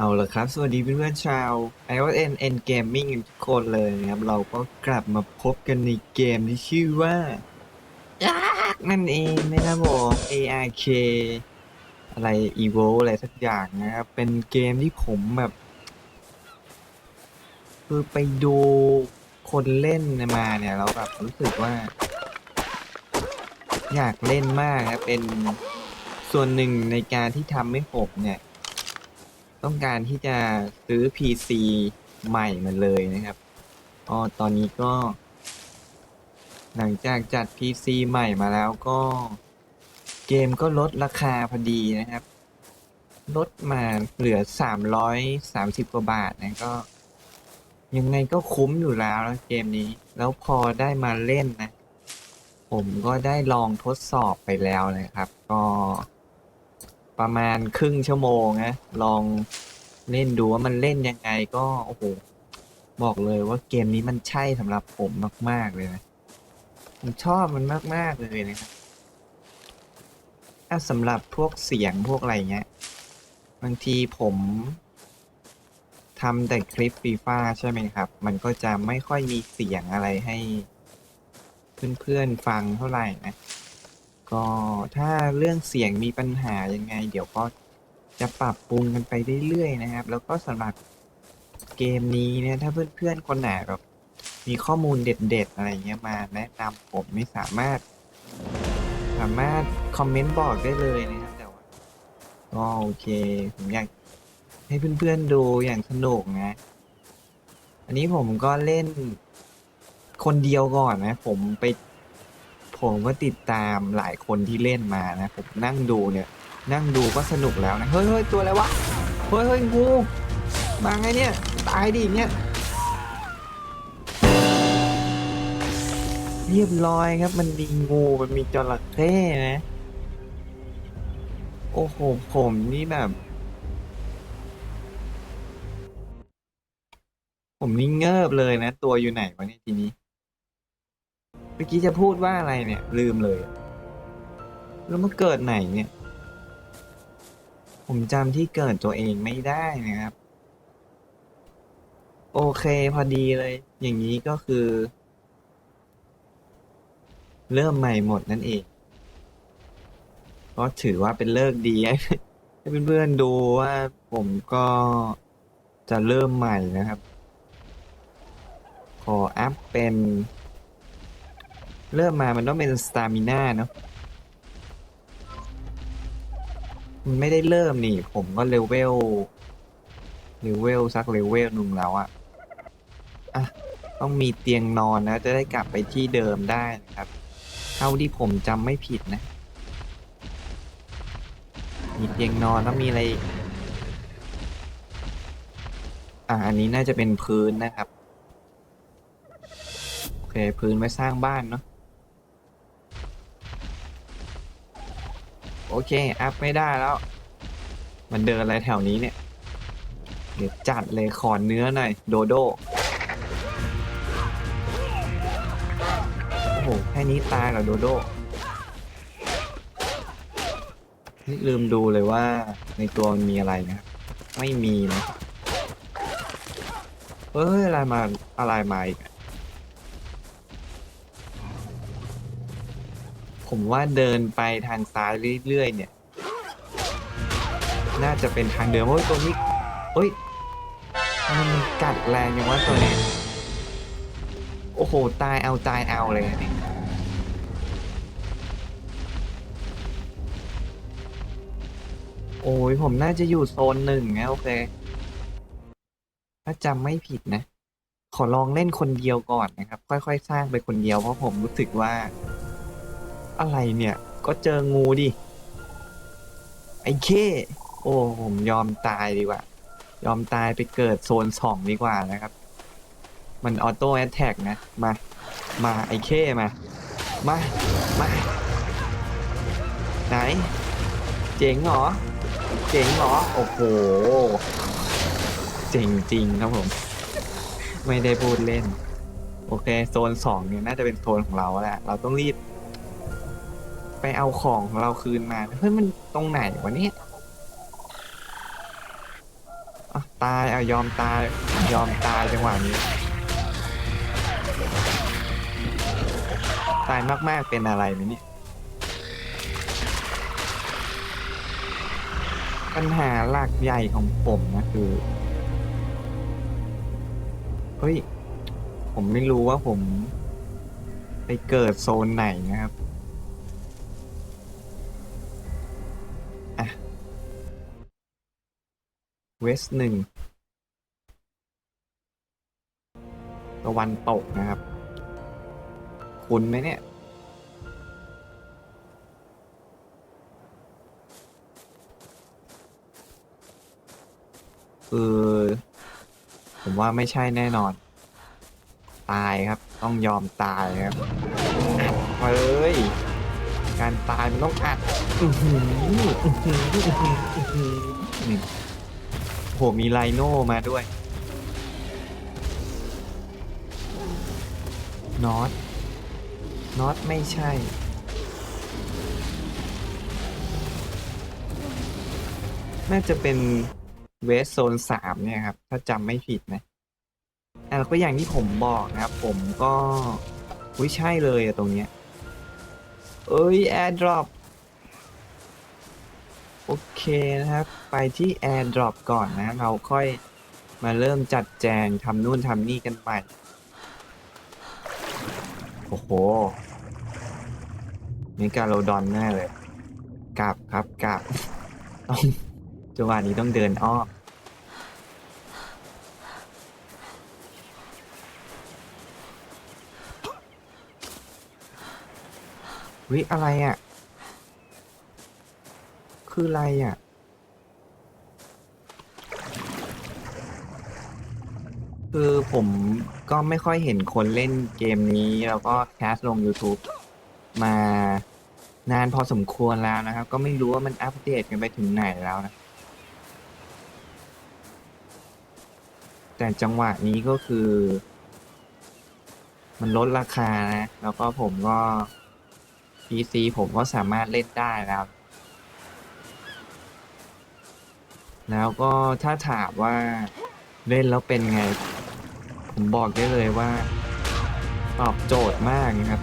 เอาละครับ สวัสดีเพื่อนๆชาว iOS N Gaming ทุกคนเลยนะครับ เราก็กลับมาพบกันในเกมที่ชื่อว่านั่นเองนะครับผม ARK อะไร Evo อะไรสักอย่างนะครับ เป็นเกมที่ผมแบบ คือไปดูคนเล่นมาเนี่ย เราแบบรู้สึกว่า อยากเล่นมากครับเป็นส่วนหนึ่งในการที่ทำให้ผมเนี่ย ต้องการที่จะซื้อ PC ใหม่มาเลยนะครับก็ตอนนี้ก็ หลังจากจัด PC ใหม่มาแล้วก็ เกมก็ลดราคาพอดีนะครับ ลดมาเหลือ 330 กว่าบาทนะก็ ยังไงก็คุ้มอยู่แล้วนะเกมนี้ แล้วพอได้มาเล่นนะ ผมก็ได้ลองทดสอบไปแล้วนะครับ ก็ ประมาณครึ่งชั่วโมงนะลองเล่นดูว่ามันเล่นยังไงก็โอ้โหบอกเลยว่าเกมนี้มันใช่สำหรับผมมาก ๆ เลยนะผมชอบมันมาก ๆ เลยนะครับถ้าสำหรับพวกเสียงพวกอะไรเงี้ย บางทีผมทำแต่คลิปฟีฟ่าใช่ไหมครับ มันก็จะไม่ค่อยมีเสียงอะไรให้ เพื่อน ๆ ฟังเท่าไหร่นะ ก็ถ้าเรื่องเสียงมีปัญหายังไง เดี๋ยวก็จะปรับปรุงกันไปเรื่อยๆนะครับ แล้วก็สำหรับเกมนี้เนี่ยถ้าเพื่อนๆคนไหนแบบมีข้อมูลเด็ด ๆ อะไรเงี้ยมาแนะนำผมไม่สามารถ สามารถคอมเมนต์บอกได้เลยนะครับแต่ว่าก็โอเค ผมอยากให้เพื่อนๆดูอย่างสนุกนะ อันนี้ผมก็เล่นคนเดียวก่อนนะ ผมไป ผมก็ติดตามหลายคนที่เล่นมานะผมนั่งดูเนี่ย นั่งดูก็สนุกแล้วนะเฮ้ยเฮ้ยตัวอะไรวะเฮ้ยเฮ้ยงูมาไงเนี่ยตายดิเนี่ยเรียบร้อยครับ มันมีงูมันมีจระเข้นะ โอ้โหผมนี่แบบ ผมนี่เงิบเลยนะ ตัวอยู่ไหนวะเนี่ยทีนี้ มื่อกี้จะพูดว่าอะไรเนี่ย ลืมเลย แล้วมาเกิดไหนเนี่ย ผมจำที่เกิดตัวเองไม่ได้นะครับ โอเคพอดีเลย อย่างนี้ก็คือ เริ่มใหม่หมดนั่นเองก็ถือว่าเป็นเลิกดีให้เพื่อนๆดูว่าผมก็จะเริ่มใหม่นะครับ ขออัพเป็น เริ่มมามันต้องเป็นสตามิน่าเนาะมันไม่ได้เริ่มนี่ ผมก็เลเวลเลเวลสักเลเวลหนึ่งแล้วอะอะ ต้องมีเตียงนอนนะ จะได้กลับไปที่เดิมได้นะครับ เท่าที่ผมจำไม่ผิดนะ มีเตียงนอนแล้วมีอะไร อะ อันนี้น่าจะเป็นพื้นนะครับ โอเค พื้นไว้สร้างบ้านเนาะ โอเค อัพไม่ได้แล้ว มันเดินอะไรแถวนี้เนี่ย เดี๋ยวจัดเลยขอเนื้อหน่อย โดโด โอ้โห แค่นี้ตายกับโดโด นี่ลืมดูเลยว่าในตัวมันมีอะไรนะ ไม่มีนะเฮ้ย อะไรมา อะไรมาอีก ผมว่าเดินไปทางซ้ายเรื่อยๆเนี่ย น่าจะเป็นทางเดิมโอ้ยตัวนี้เฮ้ยมันกัดแรงอย่างว่าตัวนี้โอ้โห ตายเอาตายเอาเลยนนี่โอ้ยผมน่าจะอยู่โซนหนึ่งนะโอเค ถ้าจำไม่ผิดนะ ขอลองเล่นคนเดียวก่อนนะครับ ค่อย ๆ สร้างไปคนเดียวเพราะผมรู้สึกว่า อะไรเนี่ย ก็เจองูดิ ไอ้เข้โอ้ผมยอมตายดีกว่า ยอมตายไปเกิดโซนสองดีกว่านะครับ มันออโต้แอ t แทกนะ มา มาไอ้เข้มา มา มา ไหน เจ๋งเหรอ เจ๋งเหรอ โอ้โห เจ๋งจริงครับผม ไม่ได้พูดเล่น โอเค โซนสองเนี่ยน่าจะเป็นโซนของเราแหละ เราต้องรีบ ไปเอาของของเราคืนมาเฮ้ยมันตรงไหนวะเนี่ยอตายเอายอมตายยอมตายจังหวะนี้ ตายมากๆเป็นอะไรไหมเนี่ยปัญหาหลักใหญ่ของผมนะคือเฮ้ยผมไม่รู้ว่าผมไปเกิดโซนไหนนะครับ เวสหนึ่งตะวันตกนะครับ คุณไหมเนี่ย คือ ผมว่าไม่ใช่แน่นอน ตายครับ ต้องยอมตายครับอัดเฮ้ย การตายมันต้องอัดอือหืออือหืออือหือ โหมีไลโน่มาด้วยน็อตน็อตไม่ใช่ น่าจะเป็นเวสโซนสามเนี่ยครับ ถ้าจำไม่ผิดนะอะแล้วก็อย่างที่ผมบอกนะครับ ผมก็อุ้ยใช่เลยอะตรงเนี้ย เอ้ย AirDrop โอเคนะครับ ไปที่ AirDrop ก่อนนะ เราค่อยมาเริ่มจัดแจงทำนู่นทำนี่กันไป โอ้โหนี่การโลดอนแน่เลยกลับครับกลับต้องจังหวะนี้ต้องเดินอ้อมวิอะไรอะ คืออะไรอะ คือผมก็ไม่ค่อยเห็นคนเล่นเกมนี้แล้วก็แคสลง YouTube มานานพอสมควรแล้วนะครับ ก็ไม่รู้ว่ามันอัปเดตกันไปถึงไหนแล้วนะ แต่จังหวะนี้ก็คือ มันลดราคานะ แล้วก็ผมก็ PC ผมก็สามารถเล่นได้แล้ว แล้วก็ถ้าถามว่าเล่นแล้วเป็นไง ผมบอกได้เลยว่า ตอบโจทย์มากนะครับ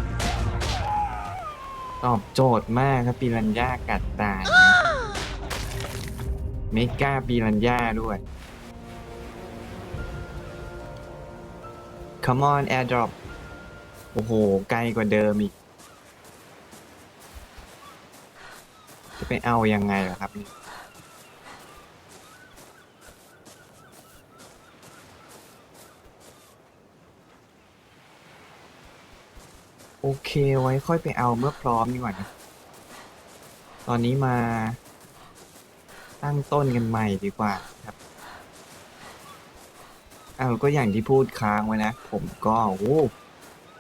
ตอบโจทย์มากครับปีรัญญากัดตายนะเมกาปีรัญญาด้วย Come on airdrop โอ้โห ไกลกว่าเดิมอีก จะไปเอายังไงล่ะครับนี่ โอเคไว้ค่อยไปเอาเมื่อพร้อมดีกว่านะ ตอนนี้มาตั้งต้นกันใหม่ดีกว่าครับเอาก็อย่างที่พูดค้างไว้นะ ผมก็โอ้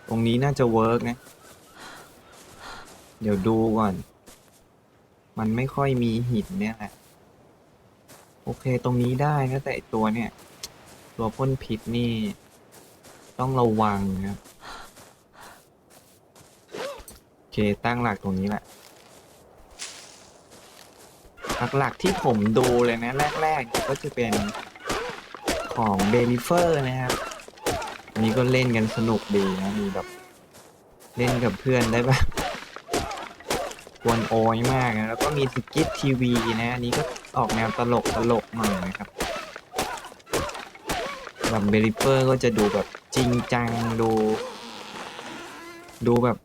ตรงนี้น่าจะเวิร์กนะ เดี๋ยวดูก่อน มันไม่ค่อยมีหินเนี่ยแหละ โอเคตรงนี้ได้นะแต่ตัวเนี่ย ตัวพ่นพิษนี่ ต้องระวังนะครับ โอ เคตั้งหลักตรงนี้แหละ หลักๆที่ผมดูเลยนะ แรกๆก็จะเป็นของเบนิเฟอร์นะครับอันนี้ก็เล่นกันสนุกดีนะ มีแบบ เล่นกับเพื่อนได้แบบกวนโอยมากนะ แล้วก็มีสกิททีวีนะอันนี้ก็ออกแนวตลกตลกหน่อยนะครับแบบเบริเฟอร์ก็จะดูแบบจริงจังดู ดูแบบ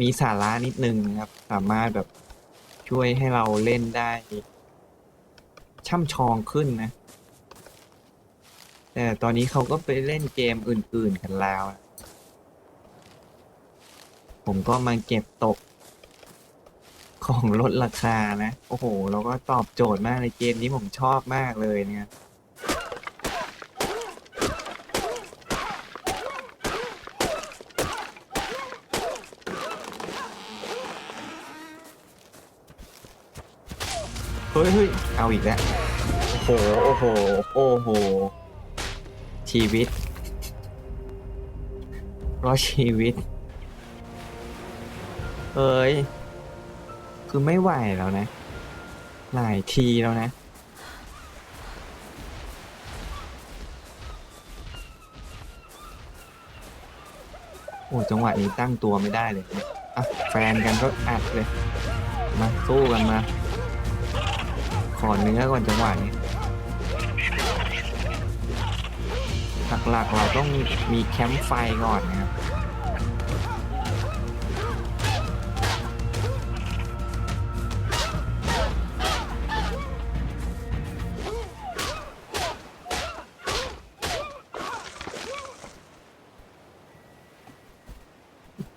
มีสาระนิดนึงนะครับ สามารถแบบช่วยให้เราเล่นได้ช่ำชองขึ้นนะ แต่ตอนนี้เขาก็ไปเล่นเกมอื่น ๆ กันแล้ว ผมก็มาเก็บตกของลดราคานะ โอ้โห เราก็ตอบโจทย์มากเลยเกมนี้ผมชอบมากเลยเนี่ย เฮ้ยเฮ้ยเอาอีกแล้วโอ้โหโอ้โหโอ้โห ชีวิตเพราชีวิตเอ้ย คือไม่ไหวแล้วนะ หลายทีแล้วนะโอ้จังหวะนี้ตั้งตัวไม่ได้เลยอะแฟนกันก็อัดเลย มาสู้กันมา อเนื้อก่อนจังหวะนี้หลักๆเราต้องมีแคมป์ไฟก่อนนะครับ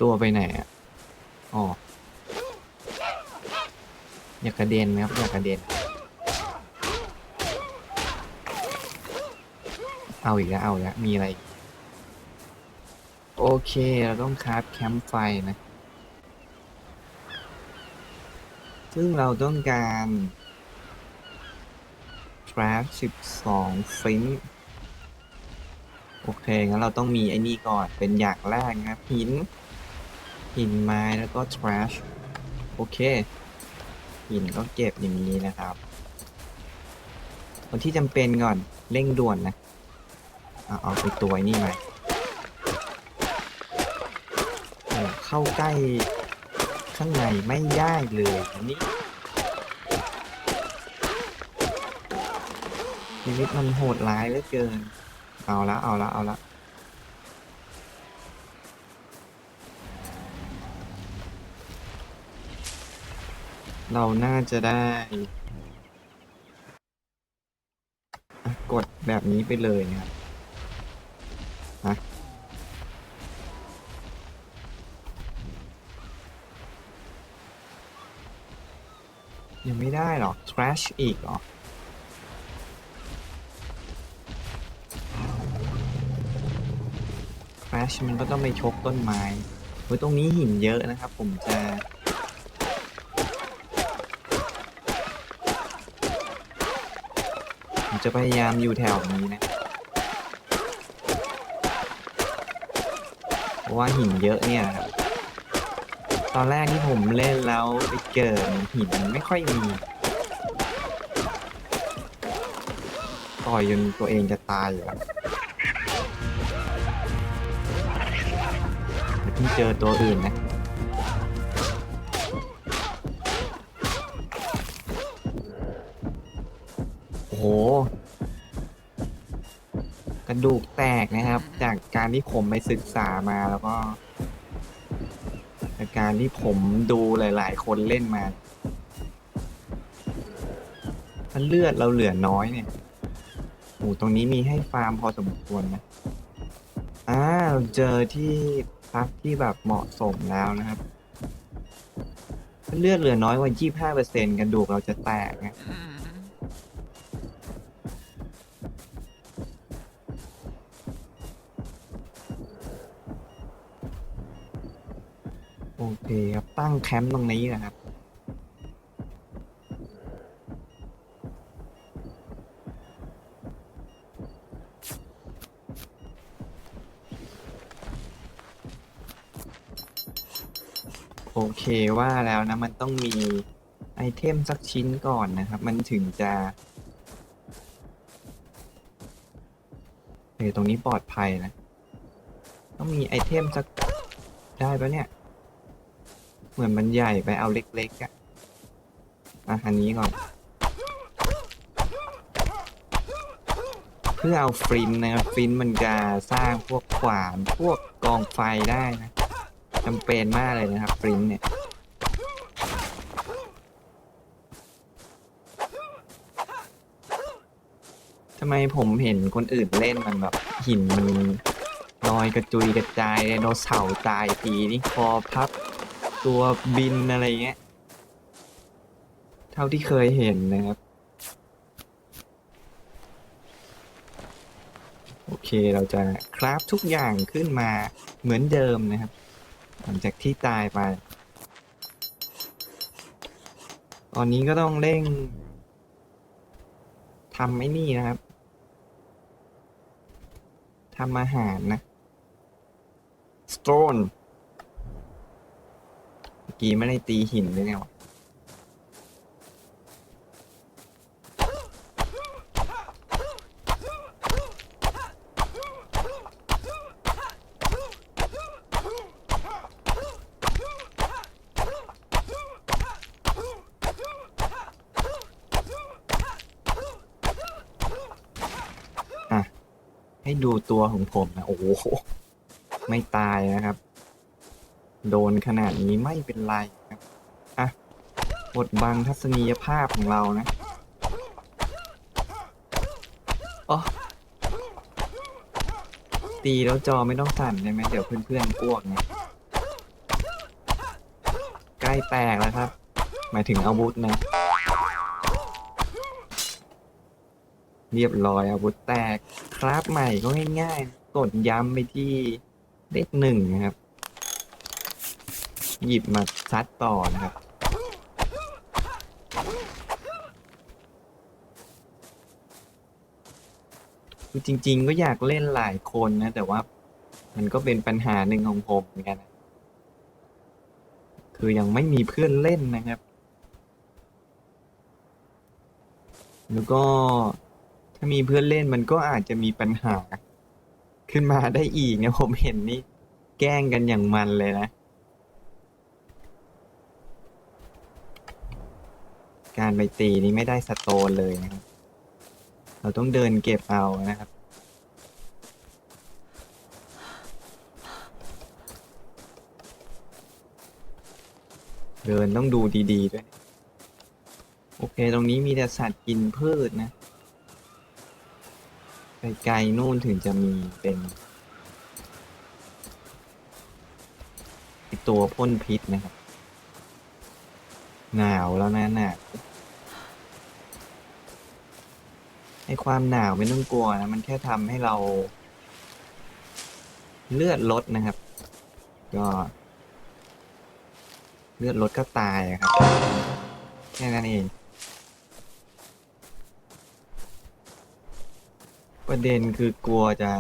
ตัวไปไหนอะอ๋ออย่ากระเด็นนะครับอย่ากระเด็น เอาอีกแล้วเอาอีกแล้วมีอะไร โอเค เราต้องคราฟแคมป์ไฟนะ ซึ่งเราต้องการ trash 12ฟินโอเค งั้นเราต้องมีไอ้นี่ก่อน เป็นอย่างแรกนะครับ หิน หินไม้แล้วก็ trash โอเค หินก็เก็บอย่างนี้นะครับคนที่จำเป็นก่อน เร่งด่วนนะ เอาเอาไปตัวนี่มาเข้าใกล้ข้างในไม่ได้เลยนี่ชีวิตมันโหดร้ายเหลือเกิน เอาละเอาละเอาละเราน่าจะได้ กดแบบนี้ไปเลยนะครับ ยังไม่ได้หรอ trash อีกหรอ trash มันก็ต้องไปชกต้นไม้เฮ้ยตรงนี้หินเยอะนะครับ ผมจะผมจะพยายามอยู่แถวนี้นะ เพราะว่าหินเยอะเนี่ยครับ ตอนแรกที่ผมเล่นแล้วไปเกิดหินไม่ค่อยมีต่อยจนตัวเองจะตายอยู่แล้วเดี๋ยเพิ่งเจอตัวอื่นนะโอ้โห กระดูกแตกนะครับ จากการที่ผมไปศึกษามาแล้วก็ การที่ผมดูหลาย ๆ คนเล่นมา ถ้าเลือดเราเหลือน้อยเนี่ยโอ้ตรงนี้มีให้ฟาร์มพอสมควรนะ อ่าเราเจอที่พักที่แบบเหมาะสมแล้วนะครับ ถ้าเลือดเหลือน้อยกว่า 25%กระดูกเราจะแตกนะ โอเคครับ ตั้งแคมป์ตรงนี้นะครับ โอเคว่าแล้วนะ มันต้องมีไอเทมสักชิ้นก่อนนะครับ มันถึงจะเออตรงนี้ปลอดภัยนะ ต้องมีไอเทมสักได้ปะเนี่ย เหมือนมันใหญ่ไปเอาเล็กๆอะอะอันนี้ก่อน เพื่อเอาฟินนะครับฟินมันจะสร้างพวกขวานพวกกองไฟได้นะจำเป็นมากเลยนะครับฟินเนี่ยทำไมผมเห็นคนอื่นเล่นมันแบบหินมันลอยกระจุยกระจายไดโนเสาร์ตายทีนี่คอพับ ตัวบินอะไรเงี้ย เท่าที่เคยเห็นนะครับ โอเคเราจะคราฟทุกอย่างขึ้นมาเหมือนเดิมนะครับ หลังจากที่ตายไป ตอนนี้ก็ต้องเร่งทำไอ้นี่นะครับทำอาหารนะ stone กี้ไม่ได้ตีหินด้วยไงวะให้ดูตัวของผมนะ โอ้โห ไม่ตายนะครับ โดนขนาดนี้ไม่เป็นไรครับอะบดบังทัศนียภาพของเรานะอ๋อตีแล้วจอไม่ต้องสั่นได้ไหมเดี๋ยวเพื่อนๆอ้วกนะใกล้แตกแล้วครับ หมายถึงอาวุธนะ เรียบร้อยอาวุธแตก คราฟใหม่ก็ง่ายๆ กดย้ำไปที่เลขหนึ่งนะครับ หยิบมาซัดต่อนะครับ คือจริง ๆ ก็อยากเล่นหลายคนนะ แต่ว่ามันก็เป็นปัญหาหนึ่งของผมเหมือนกัน คือยังไม่มีเพื่อนเล่นนะครับ แล้วก็ถ้ามีเพื่อนเล่นมันก็อาจจะมีปัญหา ขึ้นมาได้อีกนะผมเห็นนี่แกล้งกันอย่างมันเลยนะ การไปตีนี้ไม่ได้สโตนเลยนะครับ เราต้องเดินเก็บเอานะครับ เดินต้องดูดีๆด้วย โอเค ตรงนี้มีแต่สัตว์กินพืชนะไกลๆนู่นถึงจะมีเป็นตัวพ่นพิษนะครับ หนาวแล้วนะหนาว ไอความหนาวไม่ต้องกลัวนะมันแค่ทำให้เรา เลือดลดนะครับ ก็ เลือดลดก็ตายอะครับแค่นั้นเอง ประเด็นคือกลัวจะ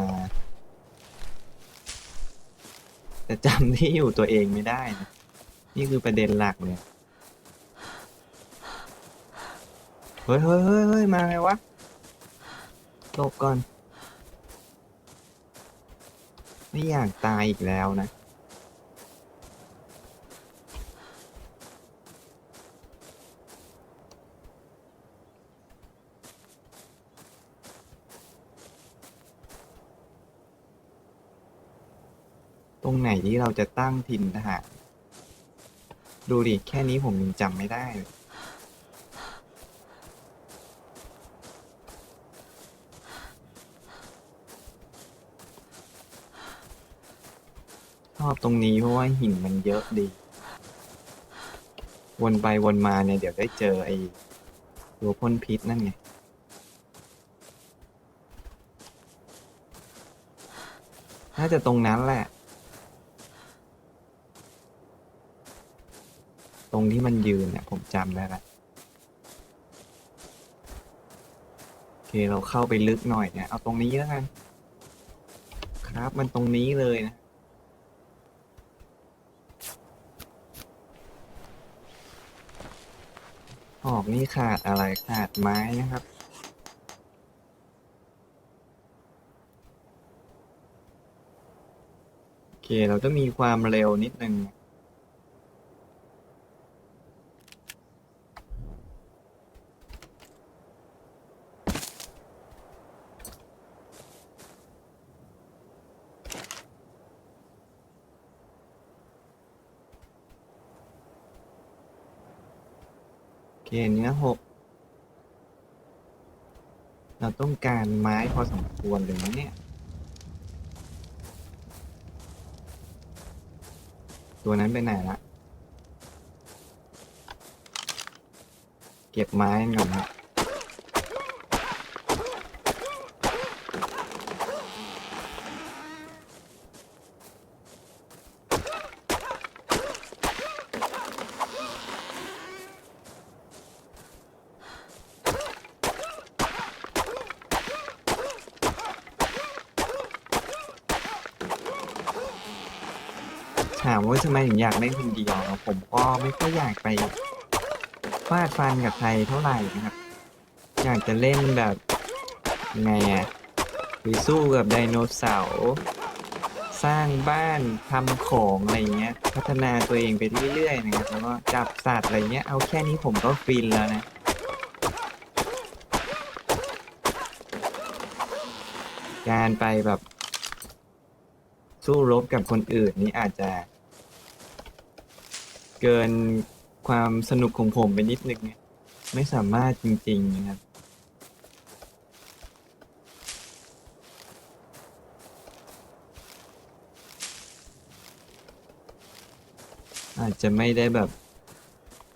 จะจำที่อยู่ตัวเองไม่ได้นะนี่คือประเด็นหลักเลยเฮ้ยเฮ้ยเฮ้ยเฮ้ยมาไงวะ หลบก่อน ไม่อยากตายอีกแล้วนะ ตรงไหนที่เราจะตั้งถิ่นทหารดูดิ แค่นี้ผมยังจำไม่ได้เลย อบตรงนี้เพราะว่าหินมันเยอะดี วนไปวนมาเนี่ยเดี๋ยวได้เจอไอ้ตัวพ่นพิษนั่นไงน่าจะตรงนั้นแหละ ตรงที่มันยืนเนี่ยผมจำได้ละโอเคเราเข้าไปลึกหน่อยเนี่ยเอาตรงนี้แล้วกัน ครับมันตรงนี้เลยนะ ออกนี่ขาดอะไรขาดไม้นะครับ โอเค เราต้องมีความเร็วนิดนึง โอเค เนื้อหก เรา ต้องการไม้พอสมควรเลยนะเนี่ย ตัวนั้นไปไหนละ เก็บไม้ก่อนนะ ว่าทำไมถึงอยากเล่นคนเดียวอะผมก็ไม่ค่อยอยากไปฟาดฟันกับใครเท่าไหร่นะครับ อยากจะเล่นแบบยังไงอะไปสู้กับไดโนเสาร์สร้างบ้านทำของอะไรเงี้ย พัฒนาตัวเองไปเรื่อยๆนะครับ แล้วก็จับสัตว์อะไรเงี้ย เอาแค่นี้ผมก็ฟินแล้วนะการไปแบบสู้รบกับคนอื่นนี่อาจจะ เกินความสนุกของผมไปนิดนึงนะไม่สามารถจริง ๆ นะครับ อาจจะไม่ได้แบบ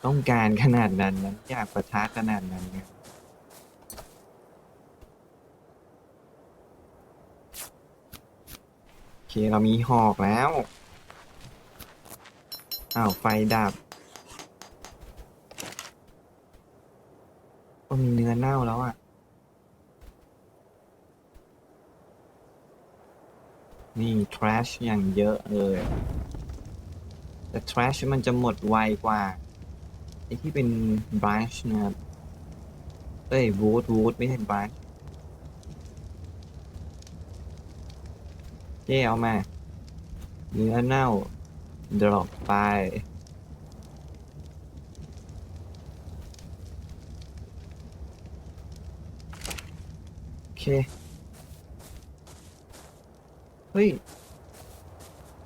ต้องการขนาดนั้นนะอยากประทะขนาดนั้นนะโอเค เรามีหอกแล้ว อ้าว ไฟดับ ก็มีเนื้อเน่าแล้วอะ นี่ trash อย่างเยอะเลย แต่ trash มันจะหมดไวกว่า ไอที่เป็น branch นะครับเอ้ย wood wood ไม่ใช่ branch เจ๊เอามา เนื้อเน่า drop ไปโอเค เฮ้ย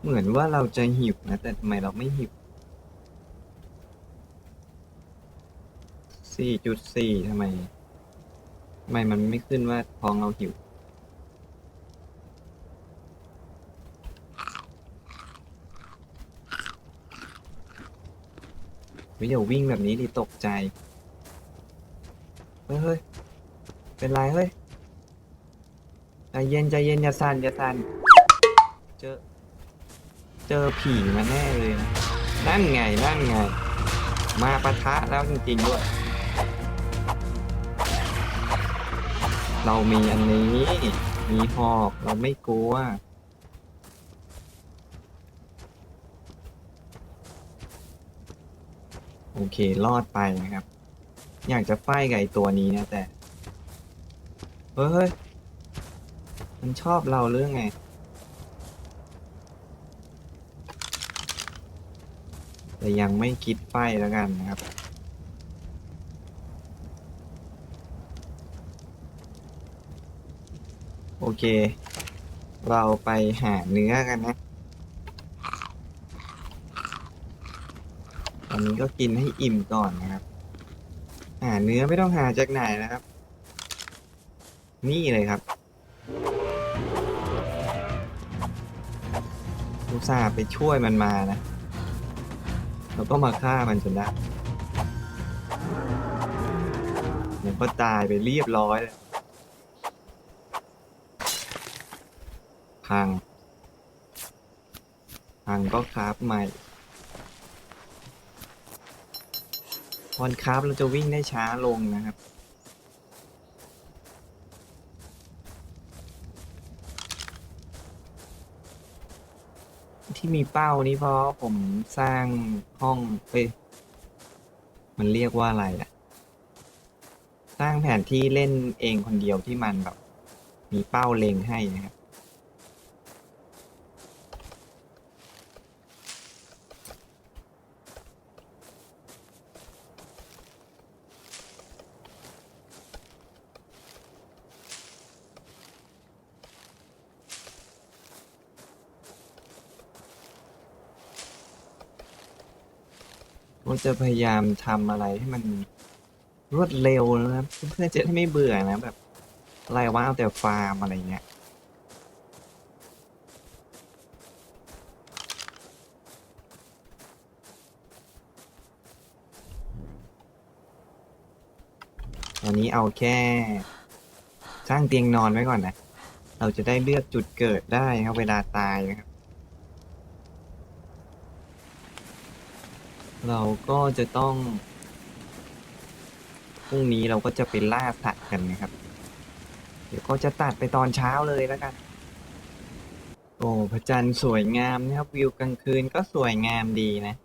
เหมือนว่าเราจะหิวนะ แต่ทำไมเราไม่หิวสี่จุดสี่ทำไมทำไมมันไม่ขึ้นว่าท้องเราหิว วิเดี๋ยววิ่งแบบนี้ดิตกใจ เฮ้ยเฮ้ยเป็นไรเฮ้ยใจเย็นใจเย็นอย่าสั่นอย่าสั่นเจอ เจอผีมาแน่เลยนะนั่นไงนั่นไง มาปะทะแล้วจริงๆด้วย เรามีอันนี้ มีหอกเราไม่กลัว โอเค รอดไปนะครับ อยากจะไฟกับไอตัวนี้นะแต่เฮ้ยเฮ้ย มันชอบเราเรื่องไง แต่ยังไม่คิดไฟแล้วกันนะครับโอเค เราไปหาเนื้อกันนะ ตอนนี้ก็กินให้อิ่มก่อนนะครับ หาเนื้อไม่ต้องหาจากไหนนะครับ นี่เลยครับอุตส่าห์ไปช่วยมันมานะแล้วก็มาฆ่ามันจนได้มันก็ตายไปเรียบร้อยเลยพัง พังก็คราฟใหม่ พอนคราฟเราจะวิ่งได้ช้าลงนะครับ ที่มีเป้านี้เพราะผมสร้างห้องเอ้ยมันเรียกว่าอะไรอะสร้างแผนที่เล่นเองคนเดียวที่มันแบบ มีเป้าเล็งให้นะครับ ก็จะพยายามทำอะไรให้มันรวดเร็วนะครับเพื่อจะได้ไม่เบื่อนะแบบอะไรวะเอาแต่ฟาร์มอะไรเงี้ยตอนนี้เอาแค่สร้างเตียงนอนไว้ก่อนนะ เราจะได้เลือกจุดเกิดได้ครับเวลาตายนะครับ เราก็จะต้องพรุ่งนี้เราก็จะไปล่าสัตว์กันนะครับ เดี๋ยวก็จะตัดไปตอนเช้าเลยแล้วกัน โอ้พระจันทร์สวยงามนะครับ วิวกลางคืนก็สวยงามดีนะ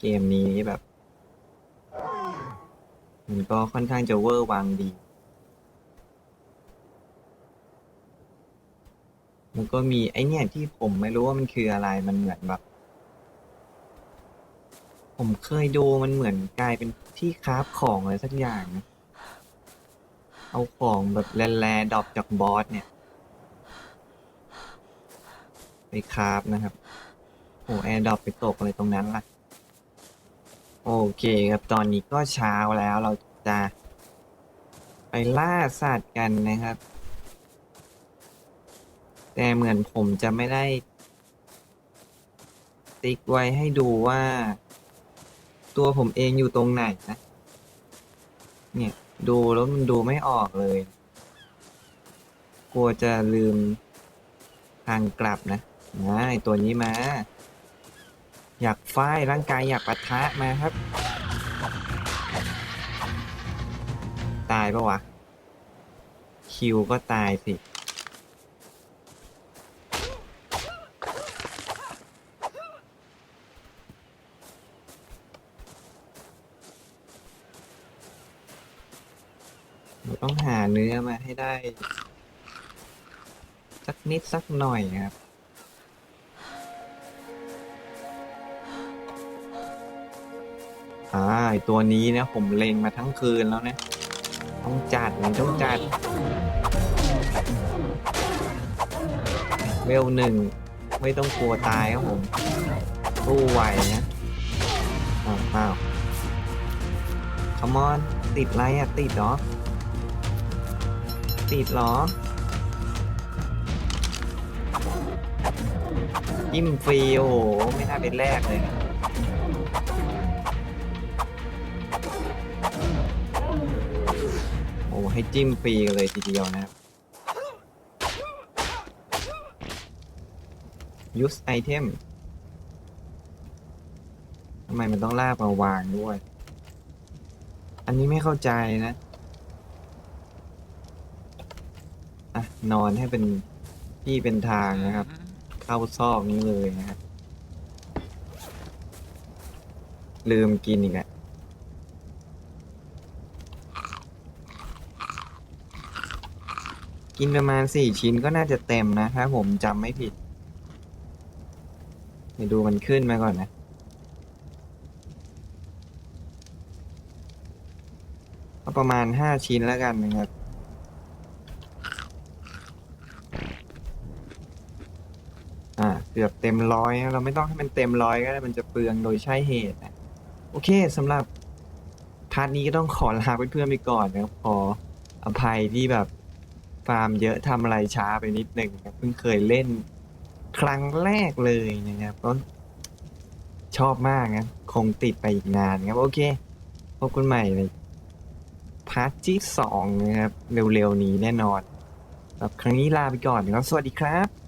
เกมนี้แบบ มันก็ค่อนข้างจะเวอร์วังดีมันก็มีไอเนี่ยที่ผมไม่รู้ว่ามันคืออะไรมันเหมือนแบบ ผมเคยดูมันเหมือนกลายเป็นที่คราฟของอะไรสักอย่างนะเอาของแบบแร่ๆดรอปจากบอสเนี่ย ไปคราฟนะครับโอ้แอร์ดรอปไปตกอะไรตรงนั้นล่ะ โอเคครับตอนนี้ก็เช้าแล้วเราจะไปล่าสัตว์กันนะครับ แต่เหมือนผมจะไม่ได้ ติ๊กไว้ให้ดูว่า ตัวผมเองอยู่ตรงไหนนะ เนี่ย ดูแล้วมันดูไม่ออกเลย กลัวจะลืมทางกลับนะมาไอตัวนี้มา อยากไฟายร่างกายอยากปะทะมาครับ ตายปะวะ คิวก็ตายสิ ต้องหาเนื้อมาให้ได้ สักนิดสักหน่อยครับอ่าไอตัวนี้นะผมเล็งมาทั้งคืนแล้วนะ ต้องจัดมันต้องจัด เวลหนึ่ง ไม่ต้องกลัวตายครับผมสู้ไหวนะอ้าวอ้าวคอมอน ติดไรอะติดเหรอ ติดเหรอ ยิ้มฟรี โอ้โห ไม่น่าเป็นแรกเลย โอ้ให้จิ้มฟรีกันเลยทีเดียวนะครับ use item ทำไมมันต้องลากมาวางด้วย อันนี้ไม่เข้าใจนะ อ่ะนอนให้เป็นที่เป็นทางนะครับ เข้าซอกนี้เลยนะครับลืมกินอีกอะกินประมาณสี่ชิ้นก็น่าจะเต็มนะ ถ้าผมจำไม่ผิดเดี๋ยวดูมันขึ้นมาก่อนนะ ประมาณห้าชิ้นแล้วกันนะครับ อ่า เกือบเต็มร้อยเราไม่ต้องให้มันเต็มร้อยก็ได้มันจะเปลืองโดยใช่เหตุนะโอเคสำหรับพาร์ทนี้ก็ต้องขอลาเพื่อนๆไปก่อนนะครับขออภัยที่แบบฟาร์มเยอะทำอะไรช้าไปนิดหนึ่งเพิ่งเคยเล่นครั้งแรกเลยนะครับก็ชอบมากนะคงติดไปอีกนานครับโอเคพบกันใหม่ในพาร์ทที่สองนะครับเร็วๆนี้แน่นอนสำหรับครั้งนี้ลาไปก่อนนะครับสวัสดีครับ